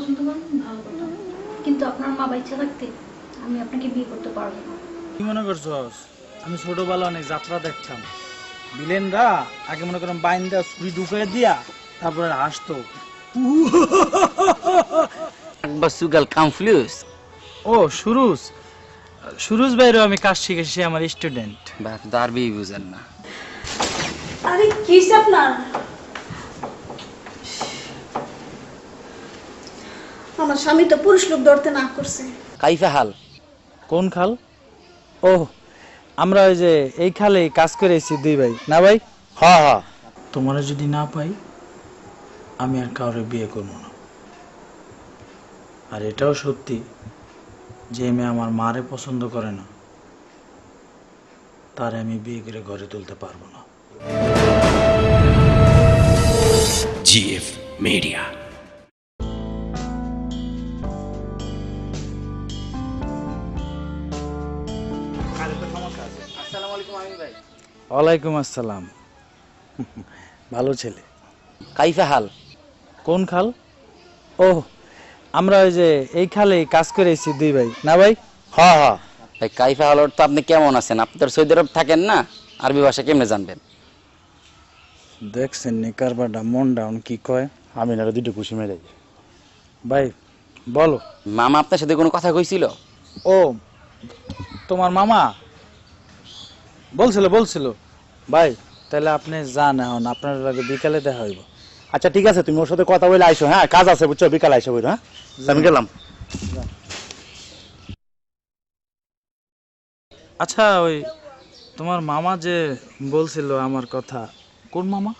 পছন্দ করেন ভালো কথা কিন্তু আপনার মা বাচ্চা থাকতে আমি আপনাকে বিয়ে করতে পারব না। কি মনে করছস আমি ছোটবেলা অনেক যাত্রা দেখতাম। বিলেনরা আগে মনে করেন বাইন্দা ছুরি ঢুকে দিয়া তারপরে হাসতো। Basugal Conflus. ও সুরুজ। সুরুজ ভাইরও আমি কাজ শিখেছি সে আমার স্টুডেন্ট বাপ দারবি বুঝেন না। আরে কি আপনার? আমার স্বামী তো পুরুষ লোক ধরতে না করছে। কাইফা হাল। কোন খাল? ও আমরা ওই যে এই খালে কাজ করেছি দুই ভাই। না ভাই? হ হ। তোমার যদি না পাই আমি আর কাউরে বিয়ে করব না। আর এটাও সত্যি যে মেয়ে আমার মারে পছন্দ করে না তার আমি বিয়ে করে ঘরে তুলতে পারব না। GF Media. ওয়ালাইকুম আসসালাম। ভালো ছেলে। কাইফা হাল। কোন খাল? ও আমরা ওই যে এই খালে কাজ করেছি দুই ভাই না ভাই? হ হ। ভাই কাইফা হাল তো আপনি কেমন আছেন? আপনি তো সৌদি আরব থাকেন না? আরবি ভাষা কেমনে জানবেন? দেখছেন নি কারবারটা মন ডাউন কি কয়? আমি না দুটো খুশি মেরে ভাই বলো। মামা আপনার সাথে কোনো কথা কইছিল? ও তোমার মামা? বলছিল বলছিল। ভাই তাহলে আপনি যান এখন আপনার লাগে বিকালে দেখা হইব। আচ্ছা ঠিক আছে তুমি ওর সাথে কথা বলে আইসো হ্যাঁ? কাজ আছে বুঝছ? বিকাল আইসো বইলো হ্যাঁ? আমি গেলাম। আচ্ছা ওই তোমার মামা যে বলছিল আমার কথা কোন মামা?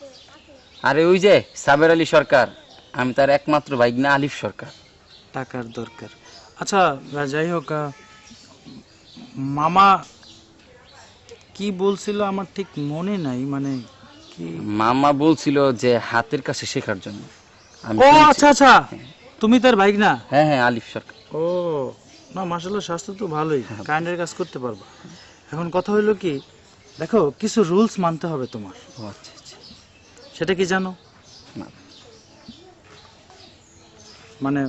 আরে ওই যে সাবের আলী সরকার আমি তার একমাত্র ভাই না আলিফ সরকার। টাকার দরকার। আচ্ছা যাই হোক মামা কি বলছিল আমার ঠিক মনে নাই মানে কি? মামা বলছিল যে হাতের কাছে শেখার জন্য। আমি ও শুনছি- আচ্ছা আচ্ছা। তুমি তার বাইক না? হ্যাঁ হ্যাঁ আলিফ সরকার। ও না মাসাল্লাহ স্বাস্থ্য তো ভালোই। কাইন্ডের কাজ করতে পারব। এখন কথা হইল কি দেখো কিছু রুলস মানতে হবে তোমার। ও আচ্ছা আচ্ছা। সেটা কি জানো? না। মানে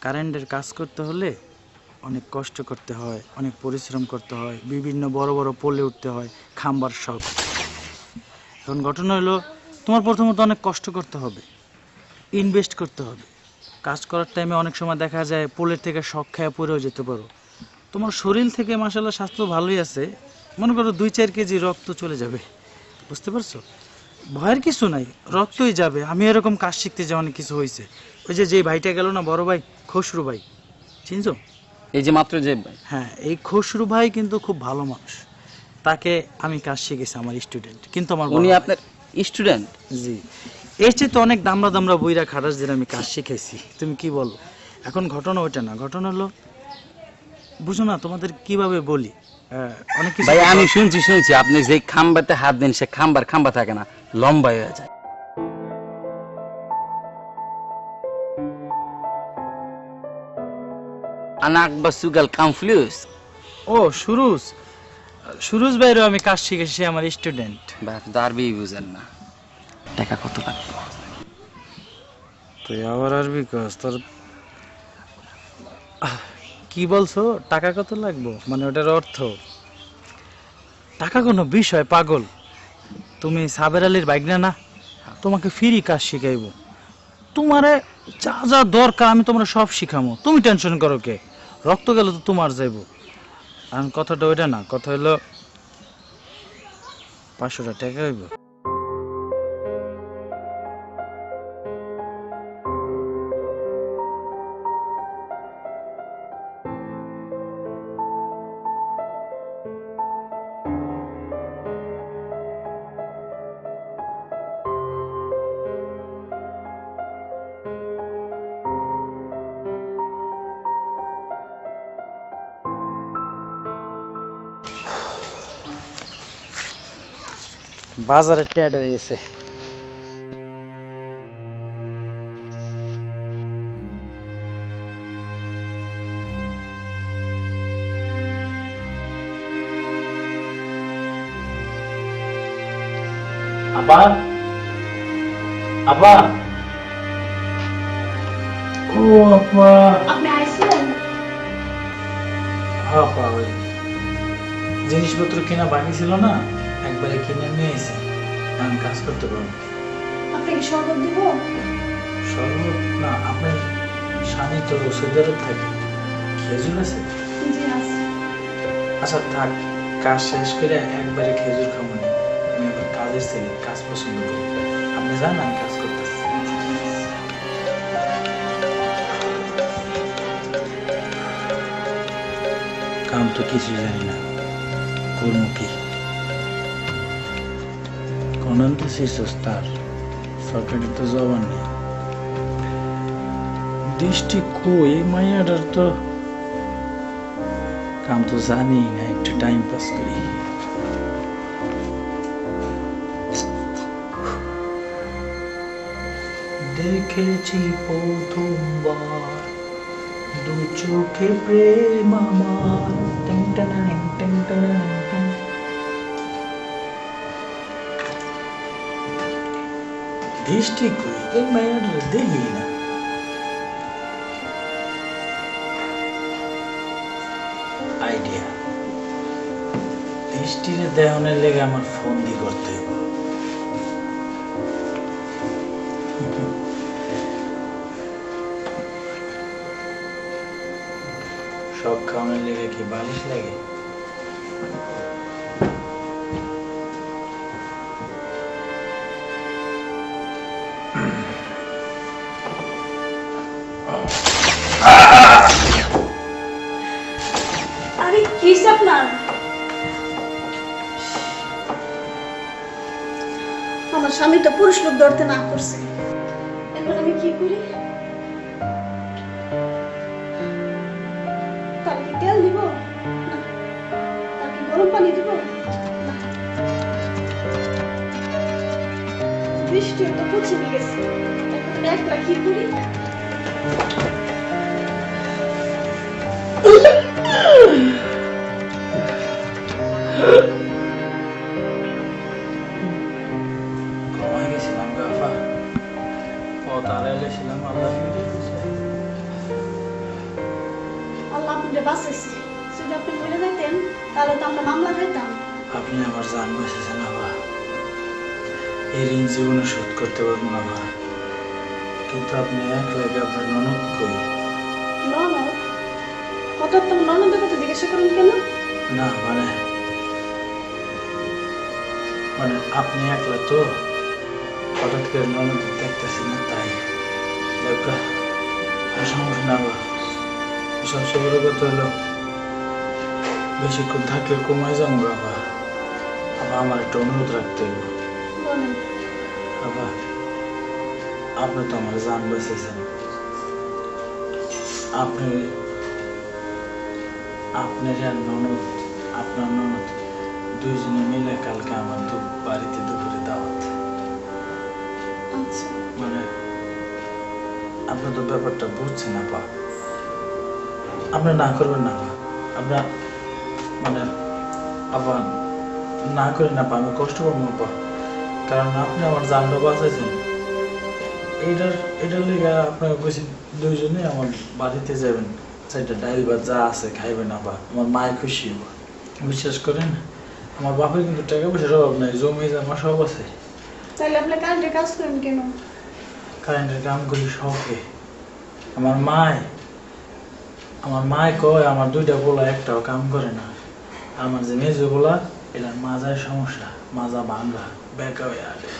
কারেন্টের কাজ করতে হলে অনেক কষ্ট করতে হয়, অনেক পরিশ্রম করতে হয়, বিভিন্ন বড় বড় পোলে উঠতে হয়, খাম্বার শখ। এখন ঘটনা হলো, তোমার প্রথমত অনেক কষ্ট করতে হবে ইনভেস্ট করতে হবে। কাজ করার টাইমে অনেক সময় দেখা যায়, পোলের থেকে শখ খেয়ে পড়েও যেতে পারো। তোমার শরীর থেকে মাসাল্লাহ স্বাস্থ্য ভালোই আছে, মনে করো দুই চার কেজি রক্ত চলে যাবে, বুঝতে পারছ? ভয়ের কিছু নাই, রক্তই যাবে। আমি এরকম কাজ শিখতে যে অনেক কিছু হয়েছে। ওই যে যে ভাইটা গেল না, বড় ভাই, খসরু ভাই, চিনছো? এই যে মাত্র যে হ্যাঁ এই খসরু ভাই কিন্তু খুব ভালো মানুষ। তাকে আমি কাজ শিখেছি আমার স্টুডেন্ট কিন্তু আমার উনি আপনার স্টুডেন্ট জি। এর চেয়ে তো অনেক দামরা দামরা বইরা খাটাস দিয়ে আমি কাজ শিখেছি। তুমি কি বলো? এখন ঘটনা ওইটা না ঘটনা হলো বুঝো না তোমাদের কীভাবে বলি? অনেক কিছু ভাই আমি শুনছি শুনছি আপনি যে খাম্বাতে হাত দেন সে খাম্বার খাম্বা থাকে না লম্বা হয়ে যায়। আনাক বা সুগাল কামফ্লুস। ও সুরুজ। সুরুজ ভাইরও আমি কাজ শিখেছি আমার স্টুডেন্ট। বাপ দারবি বুঝেন না। টাকা কত লাগবে? তুই আবার আসবি কাজ তোর আহ, কি বলছো? টাকা কত লাগবো? মানে ওটার অর্থ? টাকা কোনো বিষয় পাগল। তুমি সাবের আলীর বাইক না না তোমাকে ফ্রি কাজ শিখাইবো। তোমারে যা যা দরকার আমি তোমরা সব শিখামো। তুমি টেনশন করো কে? রক্ত গেল তো তোমার যাইব। আর কথাটা ওইটা না কথা হইল পাঁচশোটা টাকা হইব। বাজারে ট্যাড হয়ে গেছে। আবার আবার ও ও আপা আপনি আপা জিনিসপত্র কেনা বাকি ছিল না? একবারে কিনে নিয়ে এসে আমি কাজ করতে পারব। আপনাকে শরবত দিব? সর্ব না আপনার স্বামী তো সৌদি আরব থাকে। খেজুর আছে? জি আছে। আচ্ছা থাক। কাজ শেষ করে একবারে খেজুর খাব না। আমি আবার কাজের ছেলে কাজ পছন্দ করি। আপনি যান আমি কাজ করতেছি। কাম তো কিছু জানি না। করব কি? সেই সস্তার সরকারি তো জবান নেই দৃষ্টি কই এই মাইয়াটার তো কাম তো জানি না একটু টাইম দেখেছি প্রথমবার দু চোখে প্রেম আমার টেং টানাং, টেং টানাং, দৃষ্টি এই মাইয়াটার দেখি না আইডিয়া দৃষ্টিরে দেহনের লেগে আমার ফোন দি করতে সব খাওয়ানোর লেগে কি বালিশ লাগে? তো পুরুষ লোক ধরতে না করছে। এখন আমি কি করি? তার কি তেল দিব? তার কি গরম পানি দিব? বৃষ্টি তো পৌঁছে গেছে। এখন একলা কি করি? কমাই করতে পারব না ভাই কিন্তু আপনি এক লাগে আপনার ননদ কই? ননদ? হঠাৎ তোমার ননদের কথা জিজ্ঞাসা করেন কেন? না মানে মানে আপনি একলা তো হঠাৎ করে ননদ দেখতেছি না তাই। দেখা আর সমস্যা না বা সবচেয়ে বড় কথা হলো বেশিক্ষণ থাকলে কমায় যাব বাবা আবার আমার একটা অনুরোধ রাখতে হবে। বাবা আপনি তো আমার জান বাঁচিয়েছেন। আপনি আপনার আর ননদ আপনার ননদ দুইজনে মিলে কালকে আমার দু বাড়িতে দুপুরে দাওয়াত। আচ্ছা। মানে আপনি তো ব্যাপারটা বুঝছেন না আপা। আপনি না করবেন না আপা। আপনার মানে আবার না করেন না আপা আমি কষ্ট করব আপা। কারণ আপনি আমার জানটা বাঁচাইছেন। এইটার এটার লেগে আপনাকে বলছি দুইজনে আমার বাড়িতে যাবেন। সেটা ডাইল বা যা আছে খাইবেন আপা আমার মায়ের খুশি হব বিশ্বাস করেন আমার বাপের কিন্তু টাকা পয়সার অভাব নাই জমি জমা সব আছে। তাহলে আপনি কারেন্টে কাজ করেন কেন? কারেন্টের কাম করি শখে। আমার মায় আমার মায় কয় আমার দুইটা পোলা একটাও কাম করে না। আমার যে মেজো পোলা এটার মাজায় সমস্যা। মাজা ভাঙ্গা বেকা হয়ে আছে।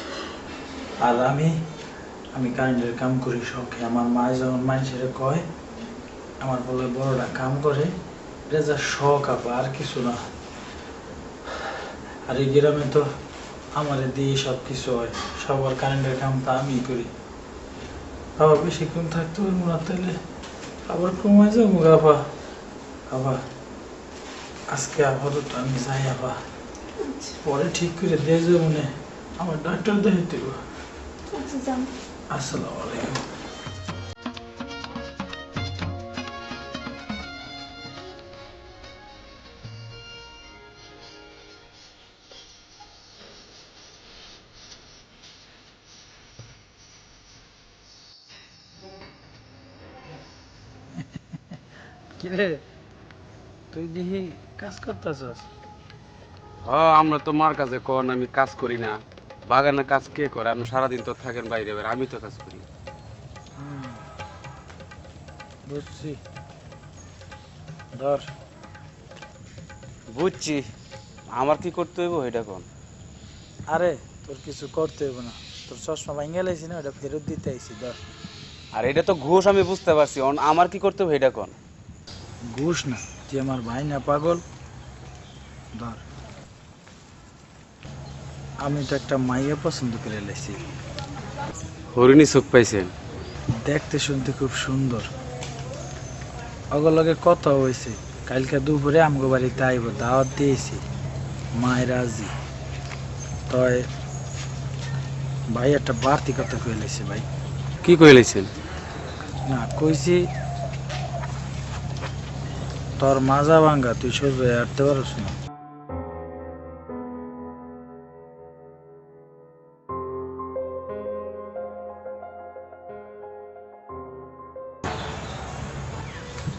আর আমি আমি কারেন্টের কাম করি শখে। আমার মা যখন মানুষের কয়, আমার বলে বড়টা কাম করে, এটা যা শখ আপা, আর কিছু না। আর এই গ্রামে তো আমার দিয়ে সব কিছু হয়। সবার কারেন্টের কাম তো আমি করি। আবার বেশিক্ষণ থাকতে পারব না তাহলে আবার কমায় যাব আবার আবার আজকে আপাতত আমি যাই আবার পরে ঠিক করে দিয়ে যাব নে। আমার ডাক্তার দেখে দেবো আসসালামু আলাইকুম। কিরে? তুই দেখি কাজ করতেছস? হ আমরা তো মার কাছে কন আমি কাজ করি না। বাগানে কাজ কে করে? আপনি সারাদিন তো থাকেন বাইরে বাইরে আমি তো কাজ করি। বুঝছি। ধর। বুঝছি। আমার কি করতে হইব এটা কোন। আরে তোর কিছু করতে হবে না। তোর চশমা ভাঙ্গে লাইছি না ওটা ফেরত দিতে আইছি ধর। আর এটা তো ঘুষ আমি বুঝতে পারছি। অন- আমার কি করতে হবে এটা কোন। ঘুষ না তুই আমার ভাই না পাগল। ধর। আমি তো একটা মাইয়া পছন্দ করে লেছি। হরিণী চোখ পাইছেন দেখতে শুনতে খুব সুন্দর। অগলগে কথা হয়েছে কালকে দুপুরে আমগো বাড়িতে আইব দাওয়াত দিয়েছি মায়ের রাজি তয় ভাই একটা বাড়তি কথা কয়ে লাইছে ভাই। কি কইলেছেন না কইছি তোর মাজা ভাঙ্গা তুই সোজা হাঁটতে পারস না।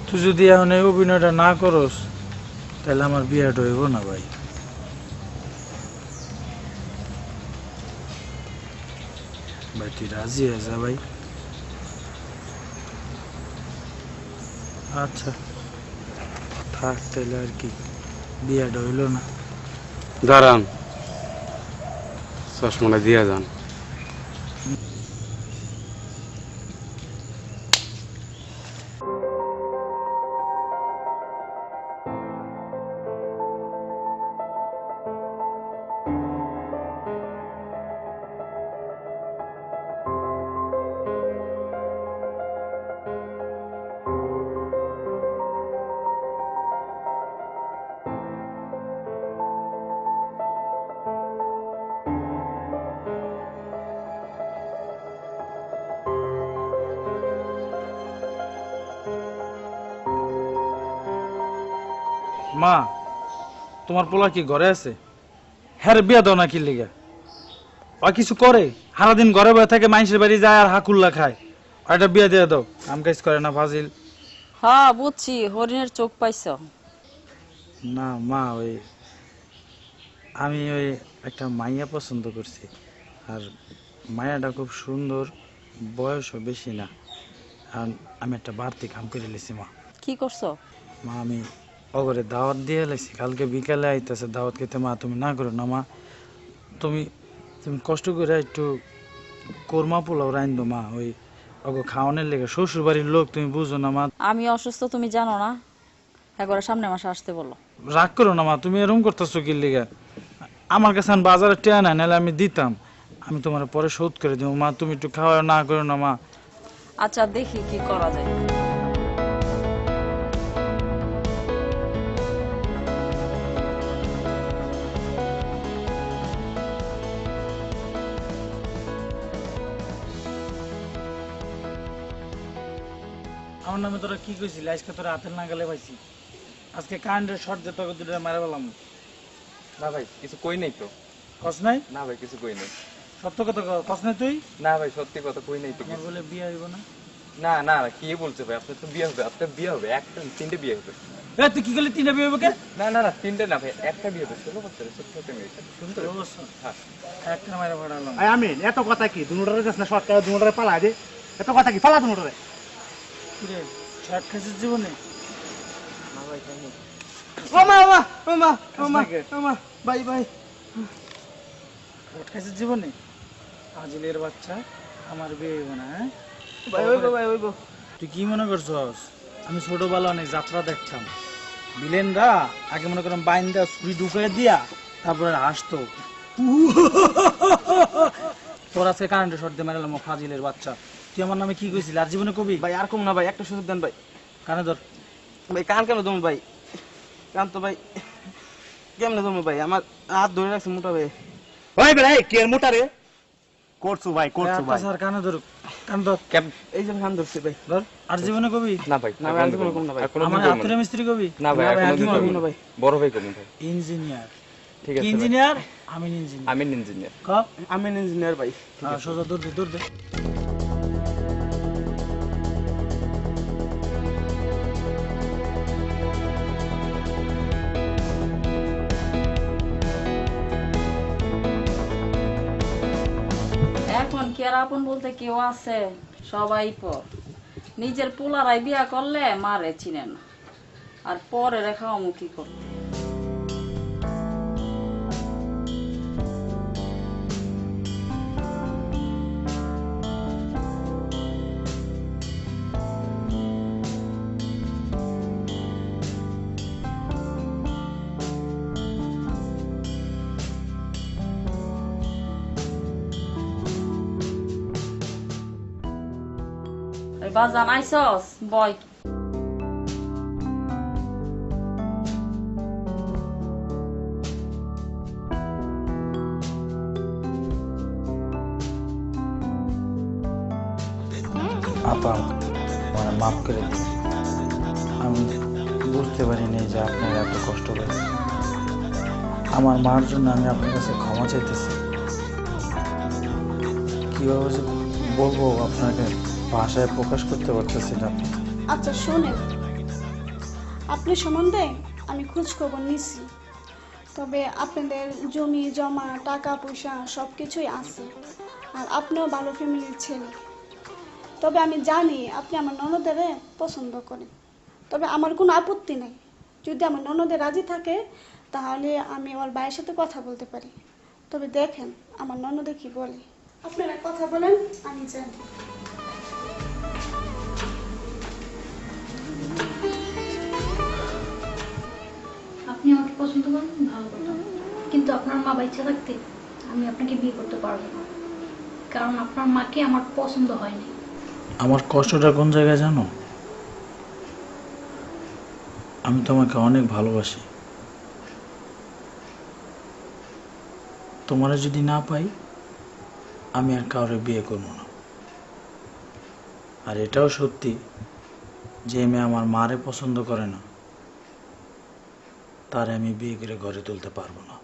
তুই যদি এখন এই অভিনয়টা না করস, তাহলে আমার বিয়েটা হইব না ভাই। ভাই, তুই রাজি হয়ে যা ভাই? আচ্ছা থাক তাহলে আর কি, বিয়েটা হইল না। দাঁড়ান, চশমাটা দিয়া যান। মা তোমার পোলা কি ঘরে আছে? হ্যাঁ রে, বিয়া দাও না কি লিগা? আর কিছু করে? সারাদিন ঘরে বয়ে থাকে মানুষের বাড়ি যায় আর হাকুল্লা খায়। আর একটা বিয়া দিয়ে দাও কাম কাজ করে না ফাজিল। হ্যাঁ বুঝছি হরিণের চোখ পাইছ। না মা ওই আমি ওই একটা মাইয়া পছন্দ করছি। আর মায়াটা খুব সুন্দর বয়সও বেশি না। আর আমি একটা বাড়তি কাম করে লেছি মা। কি করছ? মা আমি অগরে দাওয়াত দিয়ে এলাইছি কালকে বিকালে আইতেছে দাওয়াত খেতে মা তুমি না করো না মা তুমি তুমি কষ্ট করে একটু কোরমা পোলাও রাইন দো মা ওই অগো খাওয়ানোর লেগে শ্বশুর বাড়ির লোক তুমি বুঝো না মা। আমি অসুস্থ তুমি জানো না? একবার সামনে মাসে আসতে বলো। রাগ করো না মা তুমি এরকম করতেছো কি লেগে? আমার কাছে বাজারে টেয়া নাই নাহলে আমি দিতাম। আমি তোমার পরে শোধ করে দেবো মা তুমি একটু খাওয়া না করো না মা। আচ্ছা দেখি কি করা যায়। কি কইছিলি? আজকে তোর হাতের নাগালে পাইছি। আজকে কারেন্টের শর্ট দিয়ে তোকে দুটো মারা পেলাম না ভাই। কিছু কই নাই তো? কস নাই? না ভাই কিছু কই নাই। সত্য কথা কস নাই তুই? না ভাই সত্যি কথা কই নাই তো আমার কিছু। বলে বিয়ে হইব না। না না কি বলছে ভাই? আপনার তো বিয়ে হবে আপনার বিয়ে হবে একটা তিনটে বিয়ে হবে। এ তুই কি করলি? তিনটা বিয়ে হবে কে? না না না তিনটে না ভাই একটা বিয়ে হবে ষোলো বছরে একটা মেয়ে। শুনতে হ্যাঁ। একটা মারা আই আমি এত কথা কি? দুনুটারে যাস না শর্ট দুনুটারে পালা দে। এত কথা কি? পালা দুনুটারে। জীবনে? ও মা ও মা ও মা ও মা, ও মা ভাই ভাই শর্ট খাসির জীবনে? আজিলের বাচ্চা আমার বিয়ে হইব না হ্যাঁ? ভাই ভাই তুই কি মনে করছস আমি ছোটবেলা অনেক যাত্রা দেখতাম। বিলেনরা আগে মনে করলাম বাইন্দা ছুরি ঢুকে দিয়া তারপরে হাসতো। তোর আজকে কারেন্টের শর্ট দিয়ে মারলাম ফাজিলের বাচ্চা। তুই আমার নামে কি কইছিলি? আর জীবনে কবি? ভাই আর কম না ভাই একটা সুযোগ দেন ভাই। কানে ধর। ভাই কান কেন দম ভাই? কান তো ভাই কেমনে দম ভাই? আমার হাত ধরে রাখছে মোটা ভাই। ওই ভাই কে মোটা রে? করছু ভাই করছু ভাই। স্যার কানে ধর কান ধর। এই যে কান ধরছে ভাই ধর। আর জীবনে কবি? না ভাই না ভাই আর জীবনে কম না ভাই। আমার হাতুরে মিস্ত্রি কবি? না ভাই আর ভাই, জীবনে করব না। ভাই। বড় ভাই করুন ভাই। ইঞ্জিনিয়ার। ঠিক আছে ভাই। ইঞ্জিনিয়ার? আমি ইঞ্জিনিয়ার। আমি ইঞ্জিনিয়ার। ক? আমি ইঞ্জিনিয়ার ভাই। সোজা দূর দূর দে। আপন বলতে কেউ আছে? সবাই পর। নিজের পোলারাই বিয়া করলে মারে চিনে না। আর পরে রেখা অমুখী করতে। ওই বাজান আইসস বয় আপা মানে মাফ করে দিন। আমি বুঝতে পারিনি যে আপনারা এত কষ্ট করে আমার মার জন্য আমি আপনার কাছে ক্ষমা চাইতেছি। কীভাবে বলব আপনাকে? ভাষায় প্রকাশ করতে পারতেছি না আচ্ছা শোনেন। আপনি সম্বন্ধে আমি খোঁজ খবর নিছি তবে আপনাদের জমি, জমা, টাকা, পয়সা সব কিছুই আছে, আর আপনিও ভালো ফ্যামিলির ছেলে। তবে আমি জানি আপনি আমার ননদের পছন্দ করেন। তবে আমার কোনো আপত্তি নেই। যদি আমার ননদের রাজি থাকে, তাহলে আমি আমার ভাইয়ের সাথে কথা বলতে পারি। তবে দেখেন, আমার ননদে কি বলে। আপনারা কথা বলেন, আমি জানি। আপনি আমাকে পছন্দ করেন, ভালো কথা। কিন্তু আপনার মা বাচ্চা থাকতে আমি আপনাকে বিয়ে করতে পারব না। কারণ আপনার মাকে আমার পছন্দ হয়নি। আমার কষ্টটা কোন জায়গায় জানো? আমি তোমাকে অনেক ভালোবাসি। তোমারে যদি না পাই, আমি আর কাউরে বিয়ে করব না। আর এটাও সত্যি যে মেয়ে আমার মারে পছন্দ করে না, তার আমি বিয়ে করে ঘরে তুলতে পারব না।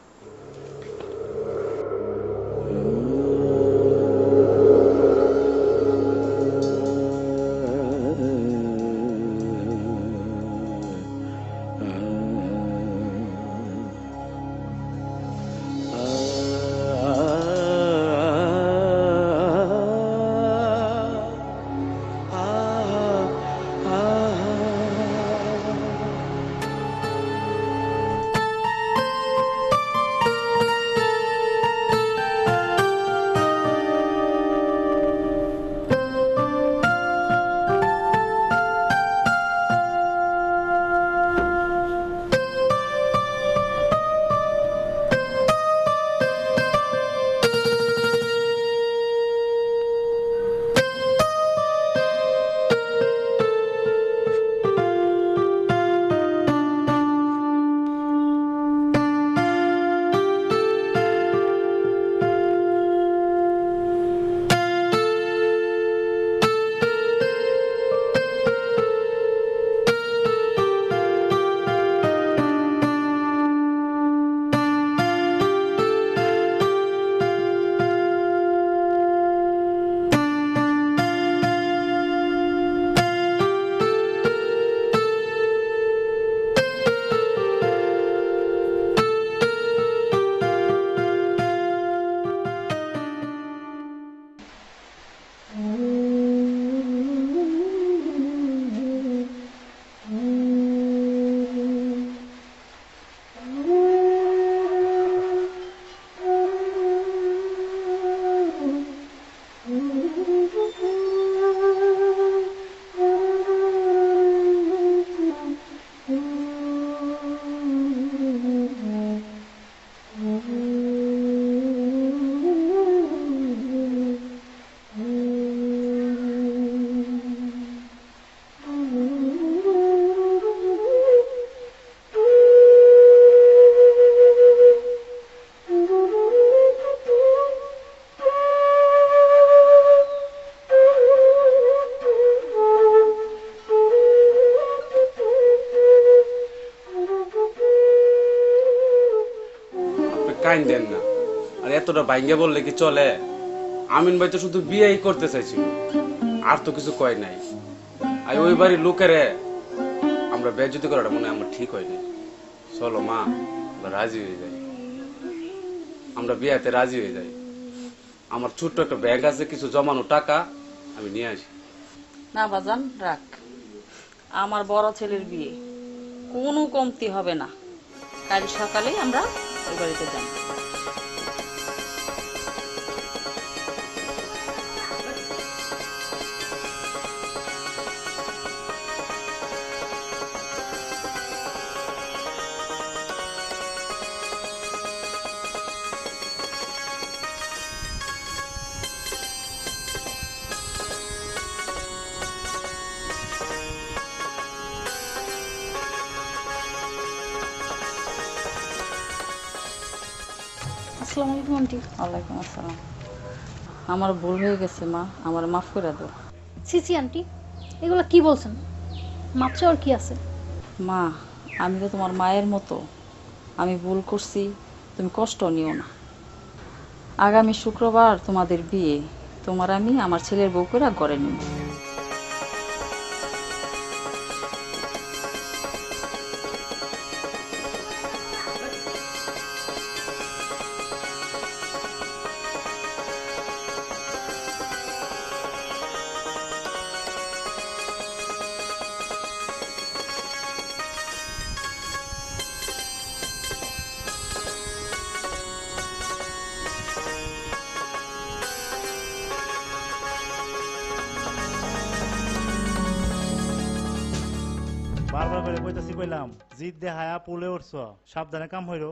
কাইন দেন না। আর এতটা ভাঙ্গে বললে কি চলে? আমিন ভাই তো শুধু বিয়েই করতে চাইছিল, আর তো কিছু কয় নাই। আর ওই বাড়ির লোকেরে আমরা বেজ্জতি করাটা মনে আমার ঠিক হয়নি। চলো মা, আমরা রাজি হয়ে যাই। আমরা বিয়াতে রাজি হয়ে যাই। আমার ছোট্ট একটা ব্যাগ আছে, কিছু জমানো টাকা, আমি নিয়ে আসি। না বাজান, রাখ। আমার বড় ছেলের বিয়ে, কোনো কমতি হবে না। কাল সকালেই আমরা ওই বাড়িতে যাব আসসালামু আলাইকুম আন্টি। ওয়ালাইকুম আসসালাম। আমার ভুল হয়ে গেছে মা। আমার মাফ করে দাও। সিসি আন্টি। এগুলো কি বলছেন? মাপ চাওয়ার কি আছে? মা আমি তো তোমার মায়ের মতো। আমি ভুল করছি তুমি কষ্ট নিও না। আগামী শুক্রবার তোমাদের বিয়ে। তোমার আমি আমার ছেলের বউ করে ঘরে নিব। করে কইতাছি কইলাম জিদ দেহায়া পুলে উঠছ সাবধানে কাম হইরো।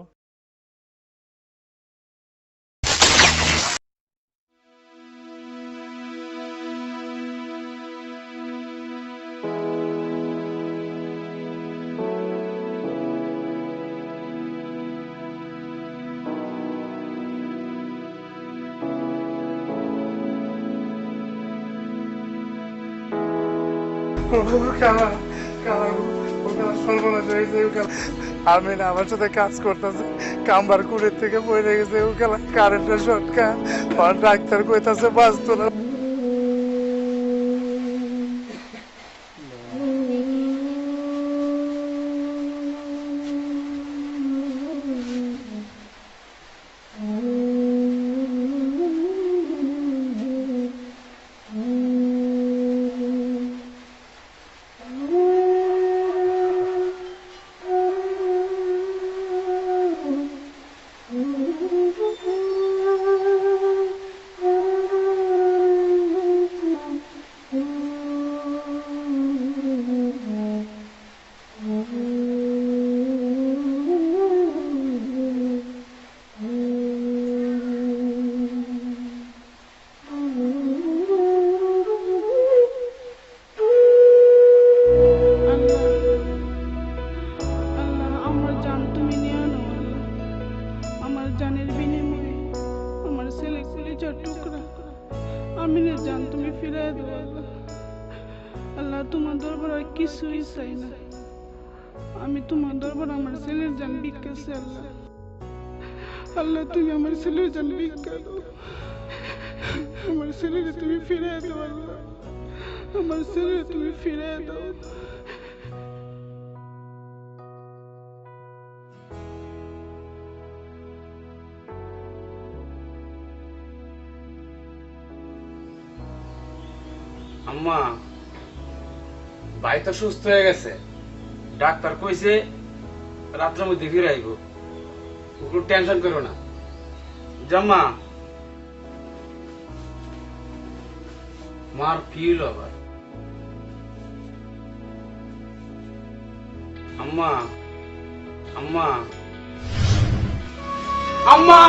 আমি আমার সাথে কাজ করতেছে। কাম্বার কুড়ির থেকে পড়ে গেছে, ও খেলা কারেন্টের শটকা ডাক্তার কইতাছে, বাঁচতো না। আল্লাহ। আল্লাহ, তুমি আমার ছেলের দাও। আমার তুমি ফিরাই দাও, আল্লাহ। আমার তুমি ফিরাই দাও। আম্মা, ভাই তো সুস্থ হয়ে গেছে। ডাক্তার কইছে রাত্রের মধ্যে ফিরে আইব কোনো টেনশন করো না জাম্মা মার কি হলো আবার আম্মা আম্মা আম্মা